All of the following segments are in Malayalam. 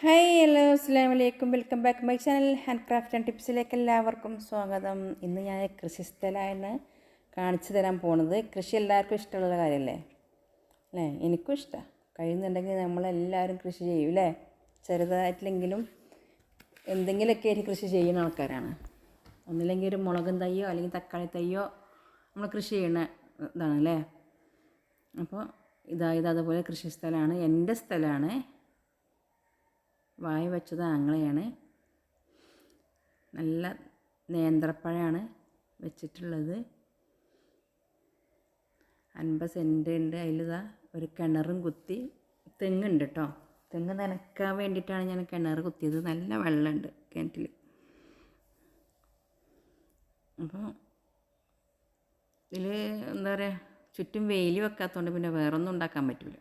ഹായ് ഹലോ അസ്സാം വലൈക്കും welcome back my channel hand craft and ടിപ്സിലേക്ക് എല്ലാവർക്കും സ്വാഗതം. ഇന്ന് ഞാൻ കൃഷിസ്ഥലമാണ് കാണിച്ചു തരാൻ പോണത് കൃഷി എല്ലാവർക്കും ഇഷ്ടമുള്ള കാര്യമല്ലേ അല്ലേ? എനിക്കും ഇഷ്ടമാണ് കഴിയുന്നുണ്ടെങ്കിൽ നമ്മളെല്ലാവരും കൃഷി ചെയ്യും അല്ലേ? ചെറുതായിട്ടില്ലെങ്കിലും എന്തെങ്കിലുമൊക്കെ ആയിട്ട് കൃഷി ചെയ്യുന്ന ആൾക്കാരാണ്. ഒന്നില്ലെങ്കിൽ ഒരു മുളകും തയ്യോ അല്ലെങ്കിൽ തക്കാളി തയ്യോ നമ്മൾ കൃഷി ചെയ്യുന്ന ഇതാണ് അല്ലേ? അപ്പോൾ ഇതായത് അതുപോലെ കൃഷി സ്ഥലമാണ് എന്റെ സ്ഥലമാണ് വായ വെച്ചത് ആങ്ങളെയാണ്. നല്ല നേന്ത്രപ്പഴമാണ് വെച്ചിട്ടുള്ളത്. അൻപത് സെന്റ് ഉണ്ട്. അതിലിതാ ഒരു കിണറും കുത്തി തെങ്ങുണ്ട് കേട്ടോ തെങ്ങ് നനക്കാൻ വേണ്ടിയിട്ടാണ് ഞാൻ കിണർ കുത്തിയത്. നല്ല വെള്ളമുണ്ട് കിണറ്റിൽ. അപ്പോൾ ഇതിൽ എന്താ പറയുക ചുറ്റും വെയിൽ വെക്കാത്തതുകൊണ്ട് പിന്നെ വേറൊന്നും ഉണ്ടാക്കാൻ പറ്റില്ല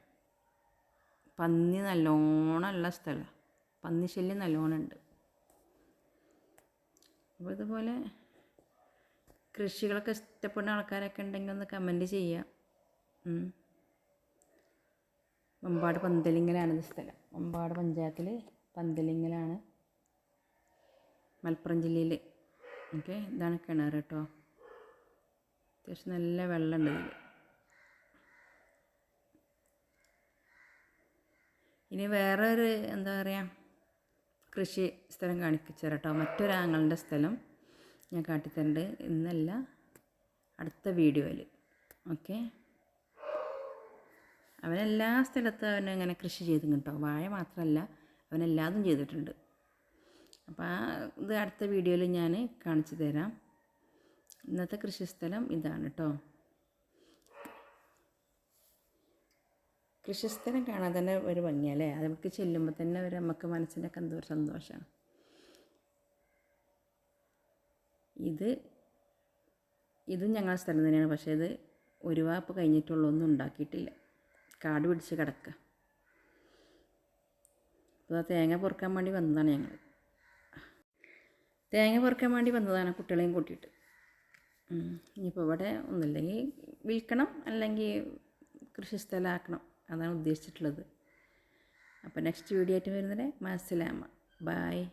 പന്നി നല്ലോണമുള്ള സ്ഥലമാണ് പന്നി ശല്യം നല്ലോണം ഉണ്ട് അപ്പോൾ ഇതുപോലെ കൃഷികളൊക്കെ ഇഷ്ടപ്പെടുന്ന ആൾക്കാരൊക്കെ ഉണ്ടെങ്കിൽ ഒന്ന് കമന്റ് ചെയ്യാം. മമ്പാട് പന്തലിങ്ങലാണ് ഇത് സ്ഥലം. മമ്പാട് പഞ്ചായത്തിൽ പന്തലിങ്ങലാണ് മലപ്പുറം ജില്ലയിൽ ഓക്കെ ഇതാണ് കിണർ കേട്ടോ. അത്യാവശ്യം നല്ല വെള്ളമുണ്ട് ഇതിൽ ഇനി വേറെ ഒരു എന്താ പറയുക കൃഷി സ്ഥലം കാണിച്ചു കേട്ടോ മറ്റൊരാങ്ങളുടെ സ്ഥലം ഞാൻ കാട്ടിത്തരുന്നുണ്ട് ഇന്നല്ല അടുത്ത വീഡിയോയിൽ. ഓക്കെ? അവനെല്ലാ സ്ഥലത്തും അവൻ കൃഷി ചെയ്തു കേട്ടോ വാഴ മാത്രമല്ല അവനെല്ലാതും ചെയ്തിട്ടുണ്ട്. അപ്പോൾ ആ ഇത് അടുത്ത വീഡിയോയിൽ ഞാൻ കാണിച്ചു തരാം. ഇന്നത്തെ കൃഷി സ്ഥലം ഇതാണ് കേട്ടോ കൃഷിസ്ഥലം കാണാൻ തന്നെ ഒരു ഭംഗിയല്ലേ? അത് നമുക്ക് ചെല്ലുമ്പോൾ തന്നെ ഒരു നമുക്ക് മനസ്സിനൊക്കെ എന്തോ ഒരു സന്തോഷമാണ് ഇത് ഇതും ഞങ്ങളുടെ സ്ഥലം തന്നെയാണ്. പക്ഷേ ഇത് ഒരു വാപ്പ് കഴിഞ്ഞിട്ടുള്ള. ഒന്നും ഉണ്ടാക്കിയിട്ടില്ല. കാട് പിടിച്ച് കിടക്കുക അപ്പോൾ തേങ്ങ പൊറുക്കാൻ വേണ്ടി വന്നതാണ് ഞങ്ങൾ തേങ്ങ പൊറുക്കാൻ വേണ്ടി വന്നതാണ് കുട്ടികളെയും കൂട്ടിയിട്ട്. ഇനിയിപ്പോൾ ഇവിടെ ഒന്നില്ലെങ്കിൽ വിൽക്കണം. അല്ലെങ്കിൽ കൃഷിസ്ഥലമാക്കണം. അതാണ് ഉദ്ദേശിച്ചിട്ടുള്ളത്. അപ്പോൾ നെക്സ്റ്റ് വീഡിയോ ആയിട്ട് വരുന്നത് മാസലാമ ബായ്